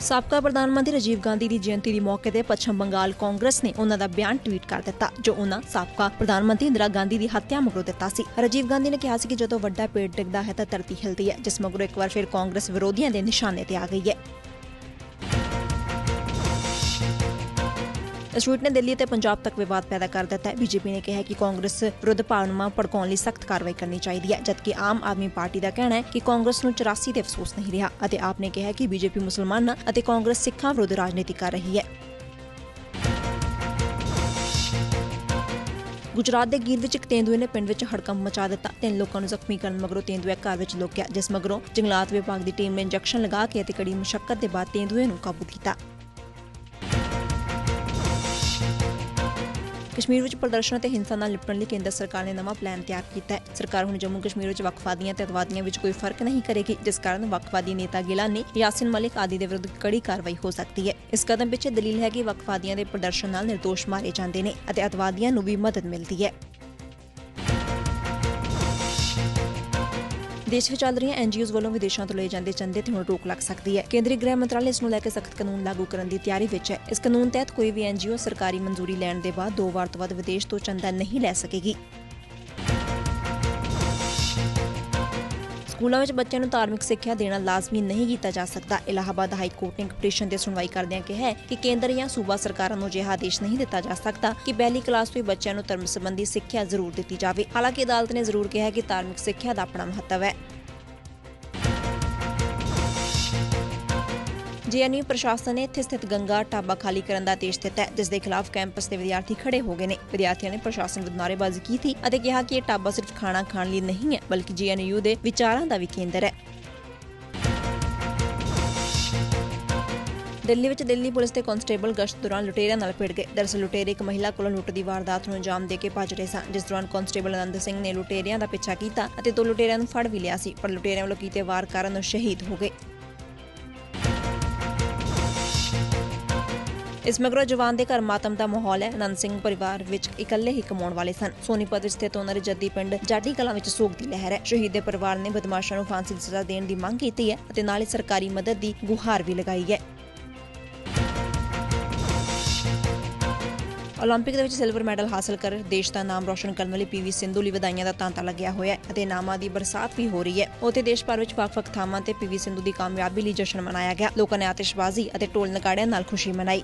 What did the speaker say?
ਸਾਬਕਾ ਪ੍ਰਧਾਨ ਮੰਤਰੀ ਰਾਜੀਵ ਗਾਂਧੀ ਦੀ ਜਯੰਤੀ ਦੀ ਮੌਕੇ ਤੇ ਪੱਛਮ ਬੰਗਾਲ ਕਾਂਗਰਸ ਨੇ ਉਹਨਾਂ ਦਾ ਬਿਆਨ ਟਵੀਟ ਕਰ ਦਿੱਤਾ, ਜੋ ਉਹਨਾਂ ਸਾਬਕਾ ਪ੍ਰਧਾਨ ਮੰਤਰੀ ਇੰਦਰਾ ਗਾਂਧੀ ਦੀ ਹੱਤਿਆ ਮਗਰੋਂ ਦਿੱਤਾ ਸੀ। ਰਾਜੀਵ ਗਾਂਧੀ ਨੇ ਕਿਹਾ ਸੀ ਕਿ ਜਦੋਂ ਵੱਡਾ ਪੇੜ ਡਿੱਗਦਾ ਹੈ ਤਾਂ ਧਰਤੀ ਹਿਲਦੀ ਹੈ, ਜਿਸ ਮਗਰੋਂ ਇੱਕ ਵਾਰ ਫਿਰ ਕਾਂਗਰਸ ਵਿਰੋਧੀਆਂ ਦੇ ਨਿਸ਼ਾਨੇ ਤੇ ਆ ਗਈ ਹੈ। ਇਸ ਟਵੀਟ ਨੇ ਦਿੱਲੀ ਅਤੇ ਪੰਜਾਬ ਤੱਕ ਵਿਵਾਦ ਪੈਦਾ ਕਰ ਦਿੱਤਾ ਹੈ। ਬੀਜੇਪੀ ਨੇ ਕਿਹਾ ਕਿ ਕਾਂਗਰਸ ਵਿਰੁੱਧ ਭਾਵਨਾਵਾਂ ਭੜਕਾਉਣ ਲਈ ਸਖਤ ਕਾਰਵਾਈ ਕਰਨੀ ਚਾਹੀਦੀ ਹੈ, ਜਦਕਿ ਆਮ ਆਦਮੀ ਪਾਰਟੀ ਦਾ ਕਹਿਣਾ ਹੈ ਕਿ ਕਾਂਗਰਸ ਨੂੰ 84 ਤੇ ਅਫਸੋਸ ਨਹੀਂ ਰਿਹਾ ਅਤੇ ਆਪ ਨੇ ਕਿਹਾ ਕਿ ਬੀਜੇਪੀ ਮੁਸਲਮਾਨਾਂ ਅਤੇ ਕਾਂਗਰਸ ਸਿੱਖਾਂ ਵਿਰੁੱਧ ਰਾਜਨੀਤੀ ਕਰ ਰਹੀ ਹੈ। ਗੁਜਰਾਤ ਦੇ ਗੀਰ ਵਿੱਚ ਇੱਕ ਤੇਂਦੂਏ ਨੇ ਪਿੰਡ ਵਿੱਚ ਹੜਕੰਪ ਮਚਾ ਦਿੱਤਾ। ਤਿੰਨ ਲੋਕਾਂ ਨੂੰ ਜ਼ਖਮੀ ਕਰਨ ਮਗਰੋਂ ਤੇਂਦੂਆ ਘਰ ਵਿੱਚ ਲੁਕ ਗਿਆ ਜਿਸ ਮਗਰੋਂ ਜੰਗਲਾਤ ਵਿਭਾਗ ਦੀ ਟੀਮ ਨੇ ਇੰਜੈਕਸ਼ਨ ਲਗਾ ਕੇ ਅਤੇ ਕੜੀ ਮੁਸ਼ੱਕਤ ਦੇ ਬਾਅਦ ਤੇਂਦੂਏ ਨੂੰ ਕਾਬੂ ਕੀਤਾ। ਕਸ਼ਮੀਰ ਵਿੱਚ ਪ੍ਰਦਰਸ਼ਨ ਅਤੇ ਹਿੰਸਾ ਨਾਲ ਨਿਪਟਣ ਲਈ ਕੇਂਦਰ ਸਰਕਾਰ ਨੇ ਨਵਾਂ ਪਲਾਨ ਤਿਆਰ ਕੀਤਾ ਹੈ। ਸਰਕਾਰ ਹੁਣ ਜੰਮੂ ਕਸ਼ਮੀਰ ਵਿੱਚ ਵੱਖਵਾਦੀਆਂ ਤੇ ਅਤਵਾਦੀਆਂ ਵਿੱਚ ਕੋਈ ਫ਼ਰਕ ਨਹੀਂ ਕਰੇਗੀ, ਜਿਸ ਕਾਰਨ ਵੱਖਵਾਦੀ ਨੇਤਾ ਗਿਲਾਨੀ ਯਾਸਿਨ ਮਲਿਕ ਆਦਿ ਦੇ ਵਿਰੁੱਧ ਕੜੀ ਕਾਰਵਾਈ ਹੋ ਸਕਦੀ ਹੈ। ਇਸ ਕਦਮ ਪਿੱਛੇ ਦਲੀਲ ਹੈ ਕਿ ਵੱਖਵਾਦੀਆਂ ਦੇ ਪ੍ਰਦਰਸ਼ਨ ਨਾਲ ਨਿਰਦੋਸ਼ ਮਾਰੇ ਜਾਂਦੇ ਨੇ ਅਤੇ ਅਤਵਾਦੀਆਂ ਨੂੰ ਵੀ ਮਦਦ ਮਿਲਦੀ ਹੈ। ਦੇਸ਼ ਵਿੱਚ ਚੱਲ ਰਹੀਆਂ ਐਨਜੀਓਜ਼ ਵੱਲੋਂ ਵਿਦੇਸ਼ਾਂ ਤੋਂ ਲਏ ਜਾਂਦੇ ਚੰਦੇ ਤੇ ਹੁਣ ਰੋਕ ਲੱਗ ਸਕਦੀ ਹੈ। ਕੇਂਦਰੀ ਗ੍ਰਹਿ ਮੰਤਰਾਲੇ ਇਸ ਨੂੰ ਲੈ ਕੇ ਸਖਤ ਕਾਨੂੰਨ ਲਾਗੂ ਕਰਨ ਦੀ ਤਿਆਰੀ ਵਿੱਚ ਹੈ। ਇਸ ਕਾਨੂੰਨ ਤਹਿਤ ਕੋਈ ਵੀ ਐਨਜੀਓ ਸਰਕਾਰੀ ਮਨਜ਼ੂਰੀ ਲੈਣ ਦੇ ਬਾਅਦ ਦੋ ਵਾਰ ਤੋਂ ਵੱਧ ਵਿਦੇਸ਼ ਤੋਂ ਚੰਦਾ ਨਹੀਂ ਲੈ ਸਕੇਗੀ। ਸਕੂਲਾਂ ਵਿੱਚ ਬੱਚਿਆਂ ਨੂੰ ਧਾਰਮਿਕ ਸਿੱਖਿਆ ਦੇਣਾ ਲਾਜ਼ਮੀ ਨਹੀਂ ਕੀਤਾ ਜਾ ਸਕਦਾ। ਇਲਾਹਾਬਾਦ ਹਾਈ ਕੋਰਟ ਨੇ ਪਟੀਸ਼ਨ ਤੇ ਸੁਣਵਾਈ ਕਰਦਿਆਂ ਕਿਹਾ ਕਿ ਕੇਂਦਰ ਜਾਂ ਸੂਬਾ ਸਰਕਾਰਾਂ ਨੂੰ ਅਜਿਹਾ ਆਦੇਸ਼ ਨਹੀਂ ਦਿੱਤਾ ਜਾ ਸਕਦਾ ਕਿ ਪਹਿਲੀ ਕਲਾਸ ਤੋਂ ਹੀ ਬੱਚਿਆਂ ਨੂੰ ਧਰਮ ਸੰਬੰਧੀ ਸਿੱਖਿਆ ਜ਼ਰੂਰ ਦਿੱਤੀ ਜਾਵੇ। ਹਾਲਾਂਕਿ ਅਦਾਲਤ ਨੇ ਜ਼ਰੂਰ ਕਿਹਾ ਕਿ ਧਾਰਮਿਕ ਸਿੱਖਿਆ ਦਾ ਆਪਣਾ ਮਹੱਤਵ ਹੈ। ਜੇਐਨਯੂ ਪ੍ਰਸ਼ਾਸਨ ਨੇ ਇੱਥੇ ਸਥਿਤ ਗੰਗਾ ਢਾਬਾ ਖਾਲੀ ਕਰਨ ਦਾ ਆਦੇਸ਼ ਦਿੱਤਾ ਹੈ, ਜਿਸ ਦੇ ਖਿਲਾਫ ਕੈਂਪਸ ਦੇ ਵਿਦਿਆਰਥੀ ਖੜੇ ਹੋ ਗਏ ਨੇ। ਵਿਦਿਆਰਥੀਆਂ ਨੇ ਪ੍ਰਸ਼ਾਸਨ ਵਿਰੁੱਧ ਨਾਅਰੇਬਾਜ਼ੀ ਕੀਤੀ ਅਤੇ ਕਿਹਾ ਕਿ ਇਹ ਢਾਬਾ ਸਿਰਫ ਖਾਣਾ ਖਾਣ ਲਈ ਨਹੀਂ ਹੈ, ਬਲਕਿ ਜੇਐਨਯੂ ਦੇ ਵਿਚਾਰਾਂ ਦਾ ਵੀ ਕੇਂਦਰ ਹੈ। ਦਿੱਲੀ ਵਿੱਚ ਦਿੱਲੀ ਪੁਲਿਸ ਦੇ ਕਾਂਸਟੇਬਲ ਗਸ਼ਤ ਦੌਰਾਨ ਲੁਟੇਰਿਆਂ ਨਾਲ ਭਿੜ ਗਏ। ਦਰਅਸਲ ਲੁਟੇਰੇ ਇੱਕ ਮਹਿਲਾ ਕੋਲੋਂ ਲੁੱਟ ਦੀ ਵਾਰਦਾਤ ਨੂੰ ਅੰਜਾਮ ਦੇ ਕੇ ਭੱਜ ਰਹੇ ਸਨ, ਜਿਸ ਦੌਰਾਨ ਕਾਂਸਟੇਬਲ ਅਨੰਦ ਸਿੰਘ ਨੇ ਲੁਟੇਰਿਆਂ ਦਾ ਪਿੱਛਾ ਕੀਤਾ ਅਤੇ ਦੋ ਲੁਟੇਰਿਆਂ ਨੂੰ ਫੜ ਵੀ ਲਿਆ ਸੀ, ਪਰ ਲੁਟੇਰਿਆਂ ਵੱਲੋਂ ਕੀਤੇ ਵਾਰ ਕਾਰਨ ਉਹ ਸ਼ਹੀਦ ਹੋ ਗਏ। ਇਸ ਮਗਰੋਂ ਜਵਾਨ ਦੇ ਘਰ ਮਾਤਮ ਦਾ ਮਾਹੌਲ ਹੈ ਆਨੰਦ ਸਿੰਘ ਪਰਿਵਾਰ ਵਿੱਚ ਇਕੱਲੇ ਹੀ ਕਮਾਉਣ ਵਾਲੇ ਸਨ ਸੋਨੀਪਤ ਵਿੱਚ ਸਥਿਤ ਉਹਨਾਂ ਦੇ ਜੱਦੀ ਪਿੰਡ ਜਾਡੀ ਕਲਾਂ ਵਿੱਚ ਸੋਗ ਦੀ ਲਹਿਰ ਹੈ ਸ਼ਹੀਦ ਦੇ ਪਰਿਵਾਰ ਨੇ ਬਦਮਾਸ਼ਾਂ ਨੂੰ ਫਾਂਸੀ ਦੀ ਸਜ਼ਾ ਦੇਣ ਦੀ ਮੰਗ ਕੀਤੀ ਹੈ ਅਤੇ ਨਾਲ ਹੀ ਸਰਕਾਰੀ ਮਦਦ ਦੀ ਗੁਹਾਰ ਵੀ ਲਗਾਈ ਹੈ 올림픽 ਦੇ ਵਿੱਚ ਸਿਲਵਰ ਮੈਡਲ ਹਾਸਲ ਕਰ ਦੇਸ਼ ਦਾ ਨਾਮ ਰੌਸ਼ਨ ਕਰਨ ਵਾਲੀ ਪੀਵੀ ਸਿੰਧੂ ਲਈ ਵਧਾਈਆਂ ਦਾ ਤਾਂਤਾ ਲੱਗਿਆ ਹੋਇਆ ਹੈ ਅਤੇ ਨਾਮਾਂ ਦੀ ਬਰਸਾਤ ਵੀ ਹੋ ਰਹੀ ਹੈ ਉੱਥੇ ਦੇਸ਼ ਭਰ ਵਿੱਚ ਵੱਖ-ਵੱਖ ਥਾਵਾਂ ਤੇ ਪੀਵੀ ਸਿੰਧੂ ਦੀ ਕਾਮਯਾਬੀ ਲਈ ਜਸ਼ਨ ਮਨਾਇਆ ਗਿਆ ਲੋਕਾਂ ਨੇ ਆਤਿਸ਼ਬਾਜ਼ੀ ਅਤੇ ਢੋਲ ਨਗਾੜਿਆਂ ਨਾਲ ਖੁਸ਼ੀ ਮਨਾਈ